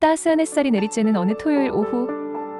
따스한 햇살이 내리쬐는 어느 토요일 오후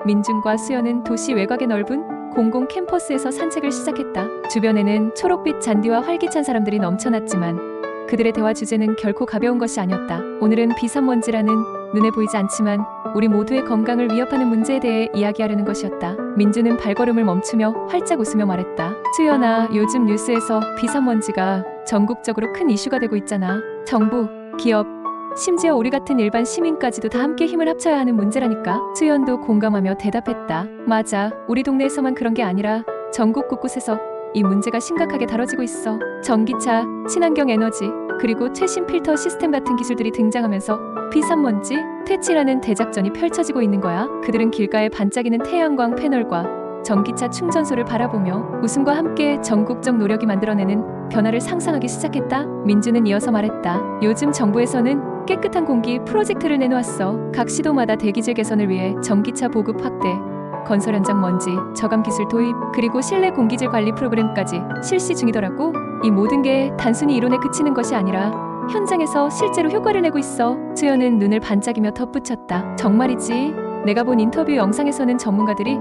민준과 수연은 도시 외곽의 넓은 공공 캠퍼스에서 산책을 시작했다. 주변에는 초록빛 잔디와 활기찬 사람들이 넘쳐났지만 그들의 대화 주제는 결코 가벼운 것이 아니었다. 오늘은 비산먼지라는 눈에 보이지 않지만 우리 모두의 건강을 위협하는 문제에 대해 이야기하려는 것이었다. 민주는 발걸음을 멈추며 활짝 웃으며 말했다. 수연아, 요즘 뉴스에서 비산먼지가 전국적으로 큰 이슈가 되고 있잖아. 정부, 기업, 심지어 우리 같은 일반 시민까지도 다 함께 힘을 합쳐야 하는 문제라니까. 수연도 공감하며 대답했다. 맞아. 우리 동네에서만 그런 게 아니라 전국 곳곳에서 이 문제가 심각하게 다뤄지고 있어. 전기차, 친환경 에너지, 그리고 최신 필터 시스템 같은 기술들이 등장하면서 비산먼지, 퇴치라는 대작전이 펼쳐지고 있는 거야. 그들은 길가에 반짝이는 태양광 패널과 전기차 충전소를 바라보며 웃음과 함께 전국적 노력이 만들어내는 변화를 상상하기 시작했다. 민주는 이어서 말했다. 요즘 정부에서는 깨끗한 공기 프로젝트를 내놓았어. 각 시도마다 대기질 개선을 위해 전기차 보급 확대, 건설 현장 먼지 저감 기술 도입, 그리고 실내 공기질 관리 프로그램까지 실시 중이더라고. 이 모든 게 단순히 이론에 그치는 것이 아니라 현장에서 실제로 효과를 내고 있어. 수연은 눈을 반짝이며 덧붙였다. 정말이지. 내가 본 인터뷰 영상에서는 전문가들이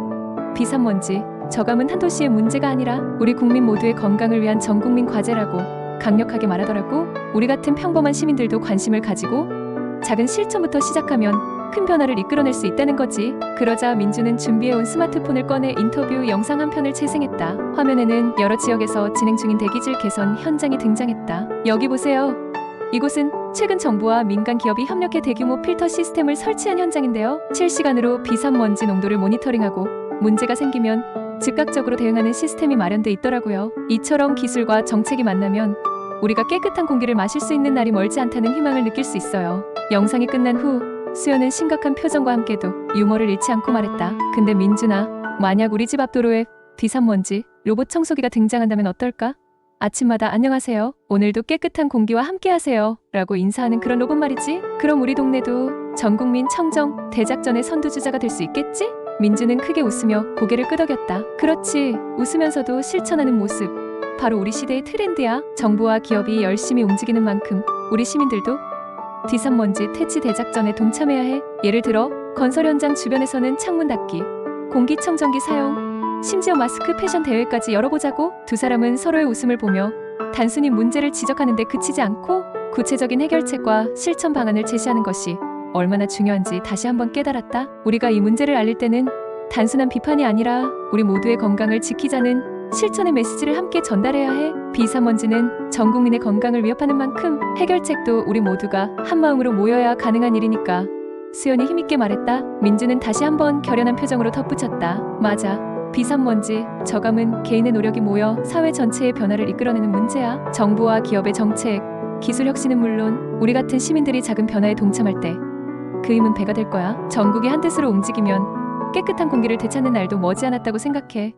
비산먼지, 저감은 한 도시의 문제가 아니라 우리 국민 모두의 건강을 위한 전 국민 과제라고 강력하게 말하더라고. 우리 같은 평범한 시민들도 관심을 가지고 작은 실천부터 시작하면 큰 변화를 이끌어낼 수 있다는 거지. 그러자 민주는 준비해온 스마트폰을 꺼내 인터뷰 영상 한 편을 재생했다. 화면에는 여러 지역에서 진행 중인 대기질 개선 현장이 등장했다. 여기 보세요. 이곳은 최근 정부와 민간 기업이 협력해 대규모 필터 시스템을 설치한 현장인데요. 실시간으로 비산먼지 농도를 모니터링하고 문제가 생기면 즉각적으로 대응하는 시스템이 마련돼 있더라고요. 이처럼 기술과 정책이 만나면 우리가 깨끗한 공기를 마실 수 있는 날이 멀지 않다는 희망을 느낄 수 있어요. 영상이 끝난 후 수연은 심각한 표정과 함께도 유머를 잃지 않고 말했다. 근데 민준아, 만약 우리 집 앞 도로에 비산먼지 로봇 청소기가 등장한다면 어떨까? 아침마다 안녕하세요. 오늘도 깨끗한 공기와 함께 하세요. 라고 인사하는 그런 로봇 말이지. 그럼 우리 동네도 전국민 청정 대작전의 선두주자가 될 수 있겠지? 민주는 크게 웃으며 고개를 끄덕였다. 그렇지. 웃으면서도 실천하는 모습. 바로 우리 시대의 트렌드야. 정부와 기업이 열심히 움직이는 만큼 우리 시민들도 비산먼지 퇴치 대작전에 동참해야 해. 예를 들어 건설 현장 주변에서는 창문 닫기, 공기청정기 사용, 심지어 마스크 패션 대회까지 열어보자고. 두 사람은 서로의 웃음을 보며 단순히 문제를 지적하는데 그치지 않고 구체적인 해결책과 실천 방안을 제시하는 것이 얼마나 중요한지 다시 한번 깨달았다. 우리가 이 문제를 알릴 때는 단순한 비판이 아니라 우리 모두의 건강을 지키자는 실천의 메시지를 함께 전달해야 해. 비산먼지는 전 국민의 건강을 위협하는 만큼 해결책도 우리 모두가 한 마음으로 모여야 가능한 일이니까. 수연이 힘있게 말했다. 민주는 다시 한번 결연한 표정으로 덧붙였다. 맞아. 비산먼지, 저감은 개인의 노력이 모여 사회 전체의 변화를 이끌어내는 문제야. 정부와 기업의 정책, 기술 혁신은 물론 우리 같은 시민들이 작은 변화에 동참할 때 그 힘은 배가 될 거야. 전국이 한 뜻으로 움직이면 깨끗한 공기를 되찾는 날도 머지않았다고 생각해.